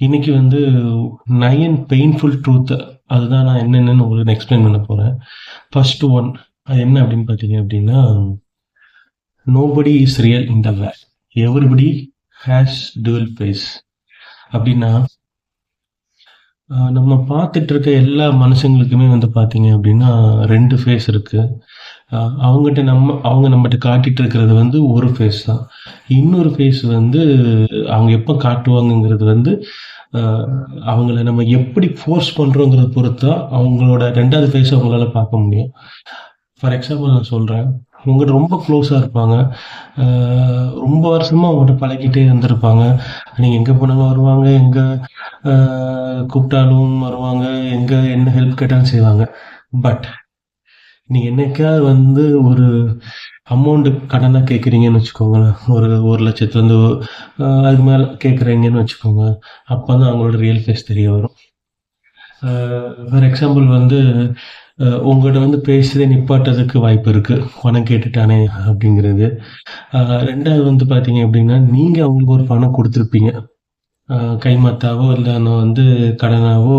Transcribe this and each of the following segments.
இன்னைக்கு வந்து nine painful truth அதுதான் நான் என்னென்னு உங்களுக்கு எக்ஸ்பிளைன் பண்ண போகிறேன் ஃபர்ஸ்ட் ஒன் அது என்ன அப்படின்னு பார்த்தீங்க அப்படின்னா nobody is real in the world everybody has dual face அப்படின்னா நம்ம பார்த்துட்டு இருக்க எல்லா மனுஷங்களுக்குமே வந்து பார்த்தீங்க அப்படின்னா ரெண்டு ஃபேஸ் இருக்குது அவங்ககிட்ட நம்ம அவங்க நம்மகிட்ட காட்டிட்டு இருக்கிறது வந்து ஒரு ஃபேஸ் தான். இன்னொரு ஃபேஸ் வந்து அவங்க எப்போ காட்டுவாங்கங்கிறது வந்து ஆஹ் அவங்கள நம்ம எப்படி ஃபோர்ஸ் பண்ணுறோங்கிறத பொறுத்து தான் அவங்களோட ரெண்டாவது ஃபேஸ் அவங்களால பார்க்க முடியும். ஃபார் எக்ஸாம்பிள் நான் சொல்கிறேன் உங்கள்கிட்ட ரொம்ப க்ளோஸாக இருப்பாங்க. ஆஹ் ரொம்ப வருஷமாக அவங்ககிட்ட பழகிட்டே இருந்திருப்பாங்க. நீங்கள் எங்கே போனாலும் வருவாங்க எங்கே கூப்பிட்டாலும் வருவாங்க எங்கே என்ன ஹெல்ப் கேட்டாலும் செய்வாங்க. பட் நீங்கள் என்னைக்காவது வந்து ஒரு அமௌண்ட்டு கடனாக கேட்குறீங்கன்னு வச்சுக்கோங்களேன். ஒரு ஒரு லட்சத்துலேருந்து அதுக்கு மேலே கேட்குறீங்கன்னு வச்சுக்கோங்க. அப்போ தான் அவங்களோட ரியல் ஃபேஸ் தெரிய வரும். ஃபார் எக்ஸாம்பிள் வந்து உங்கள்கிட்ட வந்து பேசுகிறே நிப்பாட்டதுக்கு வாய்ப்பு இருக்குது பணம் கேட்டுட்டானே அப்படிங்கிறது. ரெண்டாவது வந்து பார்த்தீங்க அப்படின்னா நீங்கள் அவங்களுக்கு ஒரு பணம் கொடுத்துருப்பீங்க. கைமாத்தாவோ இல்லை நான் வந்து கடனாவோ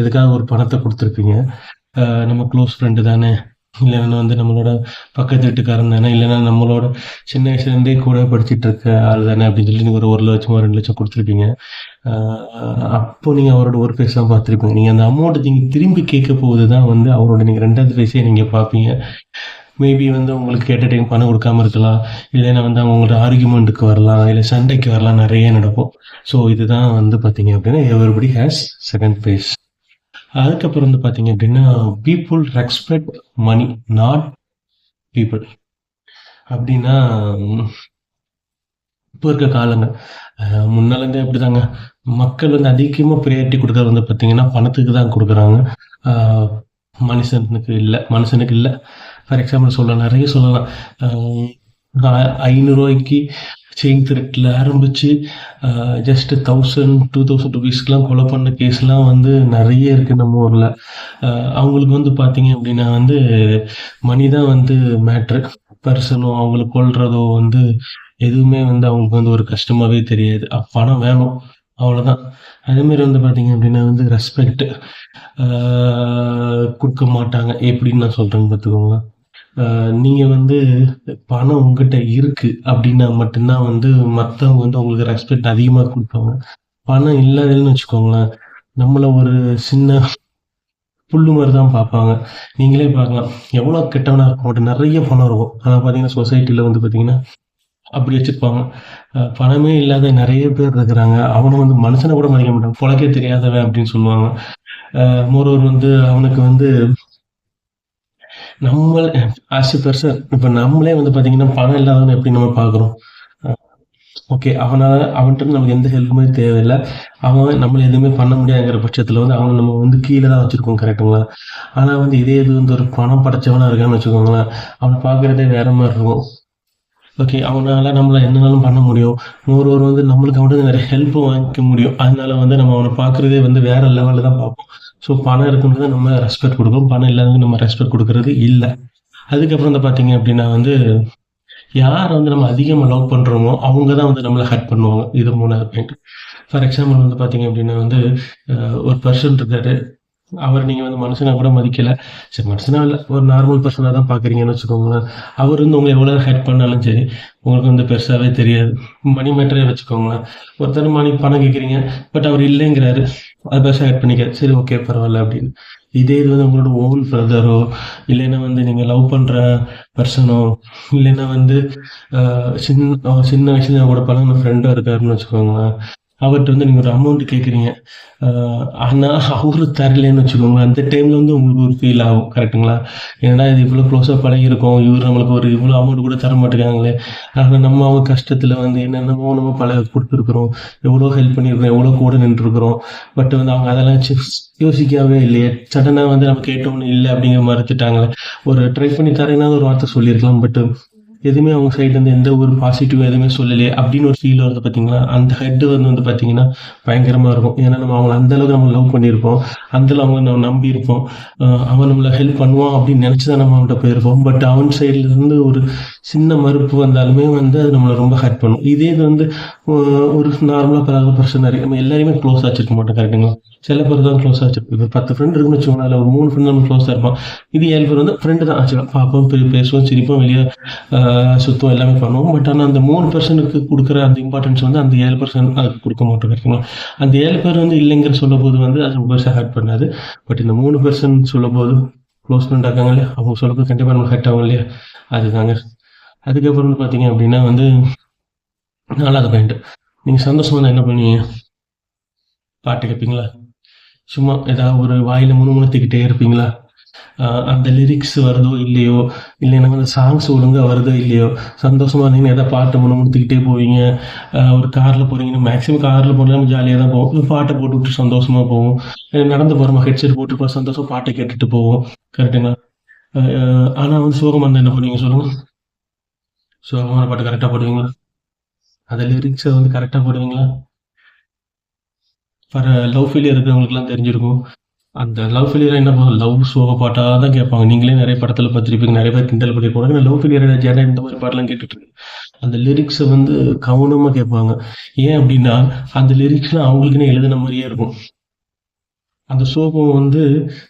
இதுக்காக ஒரு பணத்தை கொடுத்துருப்பீங்க. நம்ம க்ளோஸ் ஃப்ரெண்டு தானே. இல்லைன்னா வந்து நம்மளோட பக்கத்து வீட்டுக்காரன் தானே இல்லைன்னா நம்மளோட சின்ன வயசுலேருந்தே கூட படிச்சுட்டு இருக்க ஆள் தானே அப்படின்னு சொல்லி நீங்கள் ஒரு ஒரு லட்சமோ ரெண்டு லட்சம் கொடுத்துருப்பீங்க. அப்போ நீங்கள் அவரோட ஒரு ஃபேஸ் தான் பார்த்துருப்பீங்க. நீங்கள் அந்த அமௌண்ட்டை நீங்கள் திரும்பி கேட்க போகுது தான் வந்து அவரோட நீங்கள் ரெண்டாவது ஃபேஸே நீங்கள் பார்ப்பீங்க. மேபி வந்து உங்களுக்கு கேட்ட டைம் பணம் கொடுக்காம இருக்கலாம். இல்லைன்னா வந்து அவங்களோட ஆர்குமெண்ட்டுக்கு வரலாம். இல்லை சண்டைக்கு வரலாம். நிறைய நடக்கும். ஸோ இதுதான் வந்து பார்த்தீங்க அப்படின்னா எவரிபடி ஹேஸ் செகண்ட் ஃபேஸ் அதுக்கப்புறம் வந்து பார்த்தீங்க அப்படின்னா people respect money not people அப்படின்னா இப்போ இருக்க காலங்க அஹ், முன்னாலேருந்தே அப்படிதாங்க. மக்கள் வந்து அதிகமாக ப்ரியாரிட்டி கொடுக்கறது வந்து பார்த்தீங்கன்னா பணத்துக்கு தான் கொடுக்குறாங்க. ஆஹ், மனுஷனுக்கு இல்லை மனுஷனுக்கு இல்லை. ஃபார் எக்ஸாம்பிள் சொல்லலாம் நிறைய சொல்லலாம். ஆஹ், ஐநூறுரூவாய்க்கு செயின் திருட்டில் ஆரம்பித்து ஜஸ்ட்டு தௌசண்ட் டூ தௌசண்ட் ருபீஸ்க்கெலாம் கொலை பண்ண கேஸ்லாம் வந்து நிறைய இருக்குது நம்ம ஊரில். அவங்களுக்கு வந்து பார்த்தீங்க அப்படின்னா வந்து மணி தான் வந்து மேட்ரு பர்சனோ அவங்களை கொல்றதோ வந்து எதுவுமே வந்து அவங்களுக்கு வந்து ஒரு கஷ்டமாகவே தெரியாது. பணம் வேணும். அவ்வளோதான் அதேமாரி வந்து பார்த்தீங்க அப்படின்னா வந்து ரெஸ்பெக்ட் கொடுக்க மாட்டாங்க. எப்படின்னு நான் சொல்கிறேன்னு பார்த்துக்கோங்க நீங்கள் வந்து பணம் உங்ககிட்ட இருக்கு அப்படின்னா மட்டும்தான் வந்து மற்றவங்க வந்து உங்களுக்கு ரெஸ்பெக்ட் அதிகமாக கொடுப்பாங்க. பணம் இல்லாததுன்னு வச்சுக்கோங்களேன் நம்மளை ஒரு சின்ன புல்லு மாதிரி தான் பார்ப்பாங்க. நீங்களே பார்க்கலாம் எவ்வளோ கெட்டவனா இருக்கும். அவன்கிட்ட நிறைய பணம் இருக்கும். ஆனால் பார்த்தீங்கன்னா சொசைட்டியில் வந்து பார்த்தீங்கன்னா அப்படி வச்சிருப்பாங்க. அஹ் பணமே இல்லாத நிறைய பேர் இருக்கிறாங்க. அவனை வந்து மனுஷனை கூட மதிக்க மாட்டாங்க புழக்கே தெரியாதவன் அப்படின்னு சொல்லுவாங்க. மோரோவர் வந்து அவனுக்கு வந்து நம்ம ஆஸ் பெர்சன் இப்போ நம்மளே வந்து பார்த்தீங்கன்னா பணம் இல்லாதவனை எப்படி நம்ம பார்க்குறோம் ஓகே அவனால அவன்கிட்ட நமக்கு எந்த ஹெல்ப்புமே தேவையில்லை. அவன் நம்மள எதுவுமே பண்ண முடியாதுங்கிற பட்சத்தில் வந்து அவனை நம்ம வந்து கீழே தான் வச்சுருக்கோம் கரெக்டுங்களா ஆனால் வந்து இதே இது வந்து ஒரு பணம் படைச்சவனா இருக்கான்னு வச்சுக்கோங்களேன் அவனை பார்க்குறதே வேற மாதிரி இருக்கும். ஓகே அவனால நம்மள என்னனாலும் பண்ண முடியும். ஒருவர் வந்து நம்மளுக்கு அவன்கிட்ட நிறைய ஹெல்ப்பும் வாங்கிக்க முடியும். அதனால வந்து நம்ம அவனை பார்க்குறதே வந்து வேற லெவலில் தான் பார்ப்போம். ஸோ பணம் இருக்குன்றது நம்ம ரெஸ்பெக்ட் கொடுக்கணும். பணம் இல்லாதது நம்ம ரெஸ்பெக்ட் கொடுக்கறது இல்லை. அதுக்கப்புறம் வந்து பார்த்தீங்க அப்படின்னா வந்து யார் வந்து நம்ம அதிகமாக லவ் பண்ணுறோமோ அவங்க தான் வந்து நம்மளை ஹர்ட் பண்ணுவாங்க. இது மூணாவது பாயிண்ட் ஃபார் எக்ஸாம்பிள் வந்து பார்த்தீங்க அப்படின்னா வந்து ஒரு பர்சன் இருக்காரு. அவர் நீங்கள் வந்து மனுஷனா கூட மதிக்கல. சரி மனுஷனா இல்லை ஒரு நார்மல் பர்சனாக தான் பார்க்குறீங்கன்னு வச்சுக்கோங்களேன். அவர் வந்து உங்களை எவ்வளோ ஹெட் பண்ணாலும் சரி உங்களுக்கு வந்து பெருசாகவே தெரியாது. மணி மேட்டரே வச்சுக்கோங்களேன். ஒருத்தர் மணி பணம் கேட்குறீங்க பட் அவர் இல்லைங்கிறாரு. அது பெருசாக ஹெட் பண்ணிக்க சரி ஓகே பரவாயில்ல அப்படின்னு. இதே இது வந்து உங்களோட ஓன் பிரதரோ இல்லைன்னா வந்து நீங்கள் லவ் பண்ணுற பர்சனோ இல்லைன்னா வந்து சின்ன சின்ன வயசுல கூட பழங்கின ஃப்ரெண்டோ இருக்காருன்னு வச்சுக்கோங்களேன். அவர்கிட்ட வந்து நீங்கள் ஒரு அமௌண்ட் கேட்குறீங்க ஆனால் அவரு தரலன்னு வச்சுக்கோங்க. அந்த டைமில் வந்து உங்களுக்கு ஒரு ஃபீல் ஆகும். கரெக்ட்டுங்களா ஏன்னா இது இவ்வளோ க்ளோஸாக பழகிருக்கோம் இவர் நம்மளுக்கு ஒரு இவ்வளோ அமௌண்ட் கூட தர மாட்டேங்காங்களே ஆனால் நம்ம அவங்க கஷ்டத்தில் வந்து என்னென்னமோ நம்ம பல கொடுத்துருக்குறோம். எவ்வளோ ஹெல்ப் பண்ணியிருக்கிறோம். எவ்வளோ கூட நின்றுருக்குறோம். பட் வந்து அவங்க அதெல்லாம் சி- யோசிக்கவே இல்லையே. சடனாக வந்து நம்ம கேட்டோம்னு இல்லை அப்படிங்கிற மறுத்துட்டாங்களே ஒரு ட்ரை பண்ணி தரேன்னா ஒரு வார்த்தை சொல்லியிருக்கலாம். பட் எதுவுமே அவங்க சைட்லேருந்து எந்த ஒரு பாசிட்டிவ் எதுவுமே சொல்லலையே அப்படின்னு ஒரு ஃபீல் வருது பார்த்தீங்களா அந்த ஹெட்டு வந்து வந்து பார்த்தீங்கன்னா பயங்கரமாக இருக்கும். ஏன்னா நம்ம அவங்கள அந்தளவுக்கு நம்ம லவ் பண்ணியிருப்போம். அந்தளவு அவங்க நம்ம நம்பியிருப்போம். அவன் நம்மளை ஹெல்ப் பண்ணுவான் அப்படின்னு நினச்சி தான் நம்ம அவன்கிட்ட போயிருப்போம். பட் அவன் சைட்லேருந்து ஒரு சின்ன மறுப்பு வந்தாலுமே வந்து அது நம்மளை ரொம்ப ஹர்ட் பண்ணும். இதே இது வந்து ஒரு நார்மலாக பல பர்சன் நிறைய நம்ம எல்லாருமே க்ளோஸ் வச்சிருக்க மாட்டோம் கரெக்டுங்களா சில பேர் தான் க்ளோஸ் வச்சிருப்போம் இப்போ பத்து ஃப்ரெண்ட் இருக்குன்னு வச்சுக்கோங்களேன். அதில் ஒரு மூணு ஃப்ரெண்ட் நம்ம க்ளோஸாக இருப்போம். இது ஏழு பேர் வந்து ஃப்ரெண்டு தான். ஆச்சு பார்ப்போம் பெரிய பேசுவோம் சிரிப்போம் வெளியே சுத்தம் எல்லாமே பண்ணுவோம். பட் ஆனால் அந்த மூணு பர்சனுக்கு கொடுக்குற அந்த இம்பார்ட்டன்ஸ் வந்து அந்த ஏழு பர்சன் அதுக்கு கொடுக்க மாட்டோம் அந்த ஏழு பேர் வந்து இல்லைங்கிற சொல்ல போது வந்து அது ரொம்ப ஹர்ட் பண்ணாது. பட் இந்த மூணு பர்சன் சொல்லும்போது க்ளோஸ் ஃப்ரெண்ட் இருக்காங்க இல்லையா? அவங்க சொல்லும்போது கண்டிப்பாக நம்ம ஹர்ட் ஆகும் இல்லையா? அதுதாங்க. அதுக்கப்புறம் பார்த்தீங்க அப்படின்னா வந்து நாலாவது பாயிண்ட் நீங்கள் சந்தோஷமா தான் என்ன பண்ணுவீங்க? பாட்டு கேட்பீங்களா? சும்மா ஏதாவது ஒரு வாயில் முணுமுணுத்திக்கிட்டே இருப்பீங்களா? அந்த லிரிக்ஸ் வருதோ இல்லையோ இல்லன்னா அந்த சாங்ஸ் ஒழுங்காக வருதோ இல்லையோ சந்தோஷமா இருந்தீங்கன்னா எதாவது பாட்டை முணுமுணுத்துக்கிட்டே போவீங்க. ஒரு காரில் போகிறீங்கன்னா மேக்ஸிமம் காரில் போனாலும் ஜாலியாக தான் போவோம். பாட்டை போட்டு விட்டு சந்தோஷமா போவோம். நடந்து போகிறோமா ஹெட்செட் போட்டு போ சந்தோஷம் பாட்டை கேட்டுட்டு போவோம். கரெக்டுங்களா ஆனால் வந்து சோகமாக இருந்தால் என்ன பண்ணுவீங்க சொல்லுங்க. சோகமான பாட்டு கரெக்டாக போடுவீங்களா? அந்த லிரிக்ஸை வந்து கரெக்டாக போடுவீங்களா? ஃபார் லவ் ஃபெயிலியர் இருக்கிறவங்களுக்குலாம் தெரிஞ்சிருக்கும். அந்த லவ் ஃபெயிலியர் என்ன பண்ணும் லவ் சோக பாட்டாக தான் கேட்பாங்க. நீங்களே நிறைய படத்தில் பார்த்துருப்பீங்க. நிறைய பேர் கிண்டல் பண்ணியிருப்பாங்க லவ் ஃபெயிலியர் ஜேனா இந்த மாதிரி பாட்டெல்லாம் கேட்டுட்டு அந்த லிரிக்ஸை வந்து கவனமாக கேட்பாங்க. ஏன் அப்படின்னா அந்த லிரிக்ஸ்லாம் அவங்களுக்குன்னு எழுதின மாதிரியே இருக்கும். அந்த சோகம் வந்து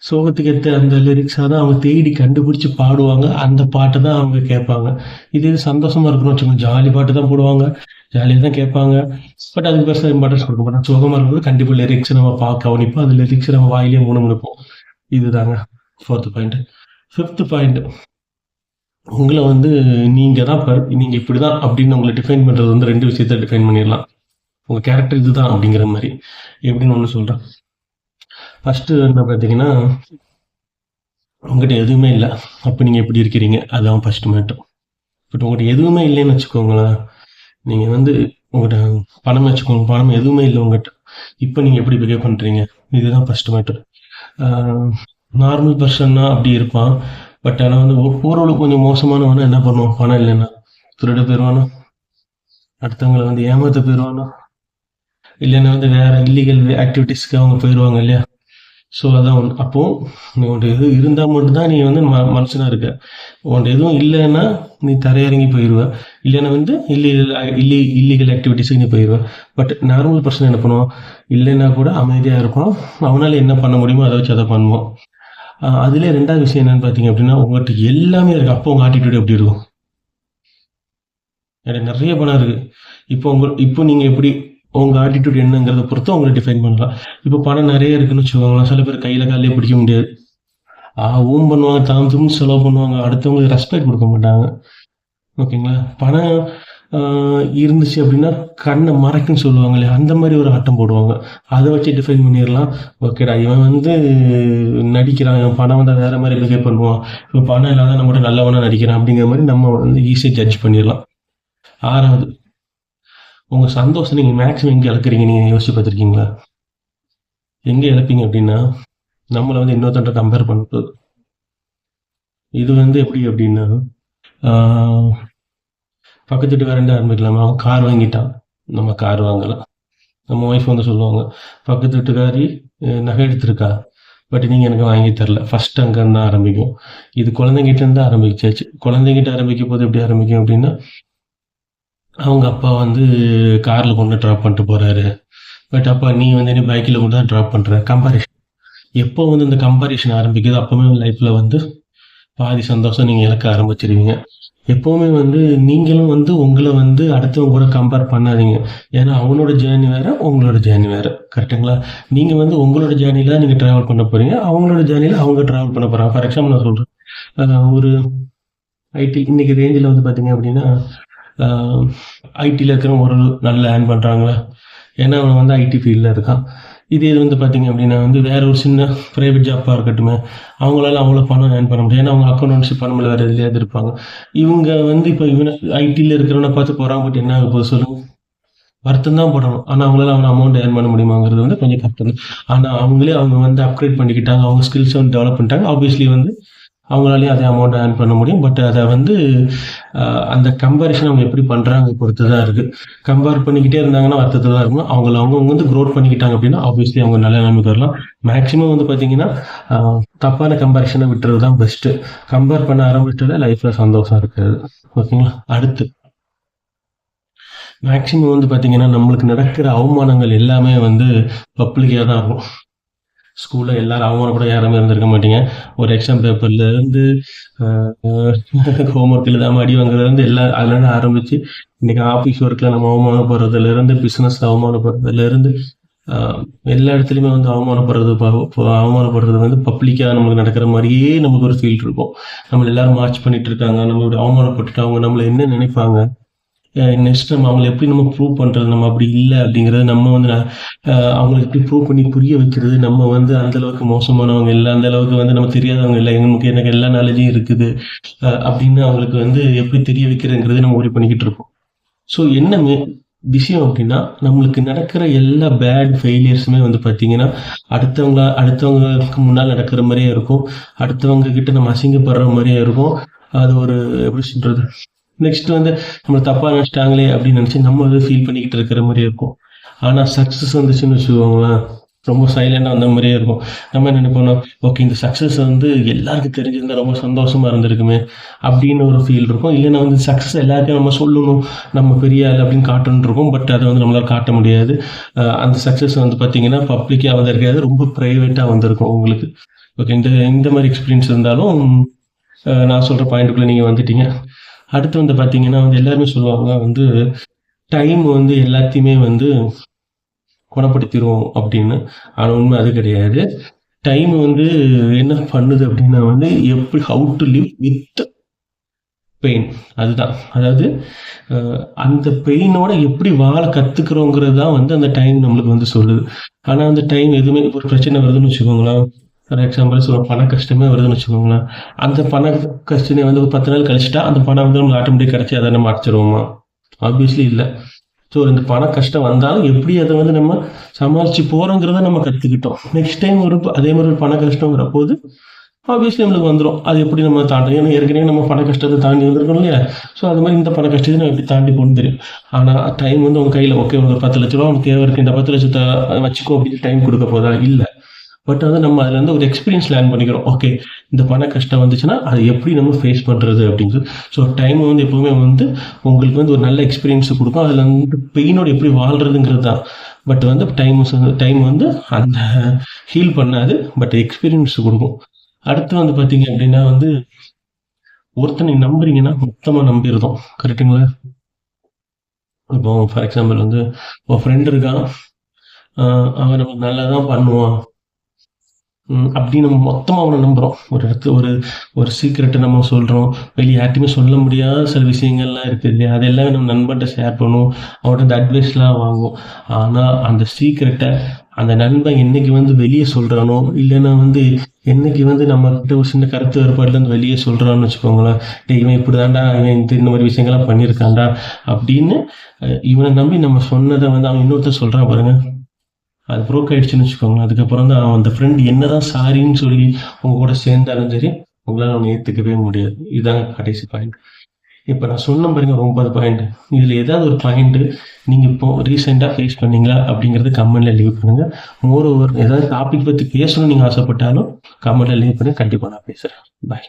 சோகத்துக்கு ஏற்ற அந்த லிரிக்ஸாக தான் அவங்க தேடி கண்டுபிடிச்சு பாடுவாங்க. அந்த பாட்டை தான் அவங்க கேட்பாங்க. இதே இது சந்தோஷமா இருக்கணும் வச்சுக்கோங்க. ஜாலி பாட்டு தான் போடுவாங்க. ஜாலியாக தான் கேட்பாங்க. பட் அதுக்கு பெருசாக இம்பார்ட்டன்ஸ் கொடுக்க மாட்டோம் சுகமாக இருக்கும்போது கண்டிப்பாக லிரிக்ஸ் நம்ம பார்க்க கவனிப்போம். அது லிரிக்ஸ் நம்ம வாயிலே முணுமுணுப்போம் இதுதாங்க. ஃபோர்த்து பாயிண்ட் ஃபிஃப்த்து பாயிண்ட் உங்களை வந்து நீங்கள் தான் பர் நீங்கள் இப்படி தான் அப்படின்னு உங்களை டிஃபைன் பண்ணுறது வந்து ரெண்டு விஷயத்த டிஃபைன் பண்ணிடலாம். உங்கள் கேரக்டர் இதுதான் அப்படிங்கிற மாதிரி. எப்படின்னு ஒன்று சொல்கிறேன் ஃபஸ்ட்டு என்ன பார்த்தீங்கன்னா உங்ககிட்ட எதுவுமே இல்லை. அப்போ நீங்கள் எப்படி இருக்கிறீங்க? அதுதான் ஃபஸ்ட்டு மேட்டும் பட் உங்கள்கிட்ட எதுவுமே இல்லைன்னு வச்சுக்கோங்களேன். நீங்கள் வந்து உங்கள்கிட்ட பணம் வச்சுக்கோங்க. பணம் எதுவுமே இல்லை உங்கள்கிட்ட இப்போ நீங்கள் எப்படி பிஹேவ் பண்ணுறீங்க இதுதான் ஃபஸ்ட் மேட்டர் நார்மல் பர்சன்னா அப்படி இருப்பான். பட் ஆனால் வந்து ஓரளவுக்கு கொஞ்சம் மோசமானவனா என்ன பண்ணுவான்? பணம் இல்லைன்னா. திருட போயிடுவானா அடுத்தவங்களை வந்து ஏமாத்த போயிடுவானா இல்லைன்னா வந்து வேற இல்லீகல் ஆக்டிவிட்டீஸ்க்கு அவங்க போயிடுவாங்க இல்லையா? ஸோ அதான் ஒன்று அப்போ நீ உன்ட்டு எது இருந்தால் மட்டும்தான் நீ வந்து ம மனுஷனாக இருக்க. உன்ட்டு எதுவும் இல்லைன்னா நீ தரையிறங்கி போயிடுவேன் இல்லைன்னா வந்து இல்லீகல் இல்லி இல்லீகல் ஆக்டிவிட்டிஸுக்கு நீ போயிடுவேன் பட் நார்மல் பர்சன் என்ன பண்ணுவான்? இல்லைன்னா கூட அமைதியாக இருப்பான். அவனால் என்ன பண்ண முடியுமோ அதை வச்சு அதை பண்ணுவான். அதிலே ரெண்டாவது விஷயம் என்னன்னு பார்த்தீங்க அப்படின்னா உங்கள்கிட்ட எல்லாமே இருக்குது அப்போ உங்கள் ஆட்டிடியூட் எப்படி இருக்கும்? எனக்கு நிறைய பணம் இருக்குது இப்போ உங்கள் இப்போ நீங்கள் எப்படி உங்கள் ஆட்டிடியூட் என்னங்கிறத பொறுத்து அவங்கள டிஃபைன் பண்ணலாம். இப்போ பணம் நிறைய இருக்குன்னு வச்சுக்கோங்களேன். சில பேர் கையில் காலையே பிடிக்க முடியாது. ஆ ஊம் பண்ணுவாங்க தாம் தும் செலவு பண்ணுவாங்க. அடுத்தவங்களுக்கு ரெஸ்பெக்ட் கொடுக்க மாட்டாங்க. ஓகேங்களா? பணம் இருந்துச்சு அப்படின்னா கண்ணை மறைக்குன்னு சொல்லுவாங்க இல்லையா அந்த மாதிரி ஒரு ஆட்டம் போடுவாங்க. அதை வச்சு டிஃபைன் பண்ணிடலாம். ஓகேடா இவன் வந்து நடிக்கிறான். இவன் பணம் வந்தால் வேற மாதிரி பிஹேவ் பண்ணுவான். இப்போ பணம் இல்லாத நம்மகிட்ட நல்லவனா நடிக்கிறான் அப்படிங்கிற மாதிரி நம்ம வந்து ஈஸியாக ஜட்ஜ் பண்ணிடலாம். ஆறாவது உங்க சந்தோஷம் நீங்கள் மேக்ஸிமம் எங்கே இழக்கிறீங்க? நீங்க யோசிச்சு பார்த்துருக்கீங்களா? எங்கே இழப்பீங்க அப்படின்னா நம்மளை வந்து இன்னொருத்தன்ட்ட கம்பேர் பண்ணுறது இது வந்து எப்படி அப்படின்னா பக்கத்து வீட்டுக்காரன் ஆரம்பிக்கலாமா அவன் கார் வாங்கிட்டான். நம்ம கார் வாங்கலாம். நம்ம ஒய்ஃப் வந்து சொல்லுவாங்க பக்கத்து வீட்டுக்காரி நகை எடுத்திருக்கா. பட் நீங்கள் எனக்கு வாங்கி தரல. ஃபஸ்ட் அங்கேருந்து தான் ஆரம்பிக்கும். இது குழந்தைங்கிட்ட இருந்து ஆரம்பிச்சாச்சு. குழந்தைங்கிட்ட ஆரம்பிக்கும் போது எப்படி ஆரம்பிக்கும் அப்படின்னா அவங்க அப்பா வந்து காரில் கொண்டு ட்ராப் பண்ணிட்டு போகிறாரு பட் அப்பா நீ வந்து நீ பைக்கில் கொண்டு தான் ட்ராப் பண்ணுற கம்பாரிஷன் எப்போ வந்து இந்த கம்பாரிஷன் ஆரம்பிக்குதோ அப்போவுமே லைஃப்பில் வந்து பாதி சந்தோஷம் நீங்கள் இழக்க ஆரம்பிச்சிருவீங்க. எப்போவுமே வந்து நீங்களும் வந்து உங்களை வந்து அடுத்தவங்க கூட கம்பேர் பண்ணாதீங்க. ஏன்னா அவனோட ஜேர்னி வேறு உங்களோட ஜேர்னி வேறு. கரெக்டுங்களா நீங்கள் வந்து உங்களோட ஜேர்னியில் நீங்கள் ட்ராவல் பண்ண போகிறீங்க அவங்களோட ஜேர்னியில் அவங்க ட்ராவல் பண்ண போகிறாங்க ஃபார் எக்ஸாம்பிள் நான் சொல்கிறேன் ஒரு ஐடி இன்னைக்கு ரேஞ்சில் வந்து பார்த்தீங்க அப்படின்னா ஐடியில் இருக்கிறவங்க ஒரு நல்ல ஏர்ன் பண்ணுறாங்களா ஏன்னா அவன் வந்து ஐடி ஃபீல்டில் இருக்கான். இதே இது வந்து பார்த்தீங்க அப்படின்னா வந்து வேற ஒரு சின்ன ப்ரைவேட் ஜாப்பாக இருக்கட்டும் அவங்களால அவ்வளோ பணம் ஏர்ன் பண்ண முடியும் ஏன்னா அவங்க அக்கௌண்டன்ஷிப் பண்ண முடியல வேறு எதுலையாவது இருப்பாங்க. இவங்க வந்து இப்போ இவனை ஐடியில் இருக்கிறவனை பார்த்து போகிறாங்க பட் என்ன ஆக போகுது சொல்லுங்க. வருத்தம் தான் போடணும். ஆனால் அவங்களால அவன் அமௌண்ட் ஏர்ன் பண்ண முடியுமாங்கிறது வந்து கொஞ்சம் கஷ்டம் தான். ஆனால் அவங்களே அவங்க வந்து அப்கிரேட் பண்ணிக்கிட்டாங்க. அவங்க ஸ்கில்ஸ் வந்து டெவலப் பண்ணிட்டாங்க. ஆப்வியஸ்லி வந்து அவங்களாலேயும் அதே அமௌண்ட் ஏர்ன் பண்ண முடியும். பட் அதை வந்து அந்த கம்பேரிஷன் அவங்க எப்படி பண்ணுறாங்க பொறுத்து தான் இருக்குது கம்பேர் பண்ணிக்கிட்டே இருந்தாங்கன்னா வருத்தத்தில் தான் இருக்கும் அவங்கள அவங்க வந்து க்ரோத் பண்ணிக்கிட்டாங்க அப்படின்னா ஆப்வியஸ்லி அவங்க நல்ல நிலைமைக்கு வரலாம். மேக்ஸிமம் வந்து பார்த்தீங்கன்னா தப்பான கம்பேரிஷனை விட்டுறது தான் பெஸ்ட்டு கம்பேர் பண்ண ஆரம்பிச்சிட்டாலே லைஃப்பில் சந்தோஷம் இருக்காது. ஓகேங்களா? அடுத்து. மேக்ஸிமம் வந்து பார்த்தீங்கன்னா நம்மளுக்கு நடக்கிற அவமானங்கள் எல்லாமே வந்து பப்ளிக்காக தான் இருக்கும். ஸ்கூலில் எல்லாரும் அவமானப்பட யாருமே இருந்திருக்க மாட்டீங்க. ஒரு எக்ஸாம் பேப்பர்ல இருந்து ஹோம்ஒர்க் எழுதாம அடி வாங்குறதுலேருந்து எல்லா அதுலேருந்து ஆரம்பிச்சு இன்னைக்கு ஆஃபீஸ் ஒர்க்கில் நம்ம அவமானப்படுறதுல இருந்து பிஸ்னஸ் அவமானப்படுறதுல இருந்து எல்லா இடத்துலையுமே வந்து அவமானப்படுறது அவமானப்படுறது வந்து பப்ளிக்காக நம்மளுக்கு நடக்கிற மாதிரியே நமக்கு ஒரு ஃபீல் இருக்கும். நம்ம எல்லாரும் மார்ச் பண்ணிட்டு இருக்காங்க. நம்மளோட அவமானப்பட்டுட்டு அவங்க நம்மளை என்ன நினைப்பாங்க? நெக்ஸ்ட் நம்ம அவங்களை எப்படி நம்ம ப்ரூவ் பண்ணுறது நம்ம அப்படி இல்லை அப்படிங்கிறது நம்ம வந்து அவங்களுக்கு எப்படி ப்ரூவ் பண்ணி புரிய வைக்கிறது? நம்ம வந்து அந்த அளவுக்கு மோசமானவங்க இல்லை அந்த அளவுக்கு வந்து நம்ம தெரியாதவங்க இல்லை நமக்கு எனக்கு எல்லா நாலேஜும் இருக்குது அப்படின்னு அவங்களுக்கு வந்து எப்படி தெரிய வைக்கிறதுங்கிறது நம்ம முடிவு பண்ணிக்கிட்டு இருக்கோம் ஸோ என்ன விஷயம் அப்படின்னா நம்மளுக்கு நடக்கிற எல்லா பேட் ஃபெயிலியர்ஸுமே வந்து பார்த்தீங்கன்னா அடுத்தவங்க அடுத்தவங்களுக்கு முன்னால் நடக்கிற மாதிரியே இருக்கும். அடுத்தவங்க கிட்ட நம்ம அசிங்கப்படுற மாதிரியே இருக்கும். அது ஒரு எப்படி சொல்றது? நெக்ஸ்ட் வந்து நம்மளை தப்பா நினைச்சிட்டாங்களே அப்படின்னு நினைச்சு நம்ம வந்து ஃபீல் பண்ணிக்கிட்டு இருக்கிற மாதிரியே இருக்கும். ஆனா சக்சஸ் வந்துச்சுன்னு வச்சுக்கோங்களேன் ரொம்ப சைலண்டா அந்த மாதிரியே இருக்கும். நம்ம என்ன நினைப்போம்னா ஓகே இந்த சக்சஸ் வந்து எல்லாருக்கும் தெரிஞ்சிருந்தா ரொம்ப சந்தோஷமா இருந்திருக்குமே அப்படின்னு ஒரு ஃபீல் இருக்கும். இல்லைன்னா வந்து சக்சஸ் எல்லாருக்கும் நம்ம சொல்லணும் நம்ம பெரிய ஆள் அப்படின்னு காட்டணும் இருக்கும். பட் அதை வந்து நம்மளால காட்ட முடியாது. அந்த சக்சஸ் வந்து பார்த்தீங்கன்னா பப்ளிக்காக வந்திருக்காது. ரொம்ப ப்ரைவேட்டாக வந்திருக்கும் உங்களுக்கு. ஓகே இந்த இந்த மாதிரி எக்ஸ்பீரியன்ஸ் இருந்தாலும் நான் சொல்கிற பாயிண்ட்டுக்குள்ளே நீங்கள் வந்துட்டீங்க. அடுத்து வந்து பார்த்தீங்கன்னா வந்து எல்லாருமே சொல்லுவாங்க வந்து டைம் வந்து எல்லாத்தையுமே வந்து குணப்படுத்திடும் அப்படின்னு. ஆனால் உண்மை அது கிடையாது. டைம் வந்து என்ன பண்ணுது அப்படின்னா வந்து எப்படி how to live with pain அதுதான். அதாவது அந்த பெயினோட எப்படி வாழ கற்றுக்குறோங்கிறது தான் வந்து அந்த டைம் நம்மளுக்கு வந்து சொல்லுது. ஆனால் அந்த டைம் எதுவுமே ஒரு பிரச்சனை வருதுன்னு வச்சுக்கோங்களேன். ஃபார் எக்ஸாம்பிள் சொல்ல பண கஷ்டமே வருதுன்னு வச்சுக்கோங்களேன். அந்த பண கஷ்டமே வந்து ஒரு பத்து நாள் கழிச்சிட்டா அந்த பணம் வந்து நம்மளுக்கு ஆட்டோமேட்டிக் கிடச்சி அதை நம்ம அடைச்சிருவோமா? ஆப்வியஸ்லி இல்லை. ஸோ இந்த பண கஷ்டம் வந்தாலும் எப்படி அதை வந்து நம்ம சமாளித்து போகிறோங்கிறத நம்ம கற்றுக்கிட்டோம் நெக்ஸ்ட் டைம் ஒரு அதே மாதிரி ஒரு பண கஷ்டம் போது ஆப்வியஸ்லி நம்மளுக்கு வந்துடும் அது எப்படி நம்ம தாண்டும் ஏன்னா ஏற்கனவே நம்ம பண கஷ்டத்தை தாண்டி வந்திருக்கோம் இல்லையா? ஸோ அது மாதிரி இந்த பண கஷ்டத்தை நம்ம எப்படி தாண்டி போகணும் தெரியும். ஆனால் டைம் வந்து உங்கள் கையில் ஓகே உனக்கு ஒரு பத்து லட்ச ரூபா உனக்கு தேவை இருக்குது இந்த பத்து லட்சத்தை வச்சுக்கோ அப்படின்னு டைம் கொடுக்க போதா? இல்லை. பட் வந்து நம்ம அதுல இருந்து ஒரு எக்ஸ்பீரியன்ஸ் லேர்ன் பண்ணிக்கிறோம். ஓகே இந்த பண கஷ்டம் வந்துச்சுன்னா அதை எப்படி நம்ம ஃபேஸ் பண்ணுறது அப்படிங்கிறது. ஸோ டைம் வந்து எப்பவுமே வந்து உங்களுக்கு வந்து ஒரு நல்ல எக்ஸ்பீரியன்ஸ் கொடுக்கும். அதில் வந்து பெயினோட எப்படி வாழ்றதுங்கிறது தான். பட் வந்து டைம் டைம் வந்து அந்த ஹீல் பண்ணாது பட் எக்ஸ்பீரியன்ஸ் கொடுக்கும். அடுத்து வந்து பார்த்தீங்க அப்படின்னா வந்து ஒருத்தனை நம்புறீங்கன்னா மொத்தமாக நம்பிடுதோம் கரெக்டுங்களா இப்போ ஃபார் எக்ஸாம்பிள் வந்து உன் ஃப்ரெண்ட் இருக்கான். அவன் நமக்கு நல்லா தான் பண்ணுவான். அப்படின்னு நம்ம மொத்தமாக அவனை நம்புகிறோம் ஒரு இடத்து ஒரு ஒரு சீக்கிரட்டை நம்ம சொல்கிறோம் வெளியே யார்ட்டையுமே சொல்ல முடியாத சில விஷயங்கள்லாம் இருக்குது இல்லையா? நம்ம நண்பன்கிட்ட ஷேர் பண்ணுவோம். அவன்கிட்ட அந்த அட்வைஸ்லாம் வாங்குவோம். ஆனால் அந்த சீக்கிரட்டை அந்த நண்பன் என்னைக்கு வந்து வெளியே சொல்கிறானோ இல்லைன்னா வந்து என்னைக்கு வந்து நம்ம ஒரு சின்ன கருத்து வேறுபாடுலேருந்து வெளியே சொல்கிறான்னு வச்சுக்கோங்களேன். டே இவன் இப்படி தாண்டா இவன் இந்த இந்த மாதிரி விஷயங்கள்லாம் பண்ணியிருக்கான்டா அப்படின்னு இவனை நம்பி நம்ம சொன்னதை வந்து அவன் இன்னொருத்தர் சொல்கிறான் பாருங்கள் அது ப்ரோக் ஆயிடுச்சுன்னு வச்சுக்கோங்களேன். அதுக்கப்புறம் தான் அவன் அந்த ஃப்ரெண்ட் என்னதான் சாரின்னு சொல்லி உங்க கூட சேர்ந்தாலும் சரி உங்களால் அவனை ஏற்றுக்கவே முடியாது. இதுதாங்க கடைசி பாயிண்ட் இப்போ நான் சொன்ன பாருங்க ஒரு ஒன்பது பாயிண்ட் இதில் ஏதாவது ஒரு பாயிண்ட் நீங்கள் இப்போ ரீசெண்டாக ஃபேஸ் பண்ணீங்களா அப்படிங்கிறது கமெண்ட்ல லீவ் பண்ணுங்கள் மோர் ஓவர் ஏதாவது டாபிக் பற்றி பேசணும்னு நீங்கள் ஆசைப்பட்டாலும் கமெண்ட்ல லீவ் பண்ணி கண்டிப்பாக நான் பேசுகிறேன் பாய்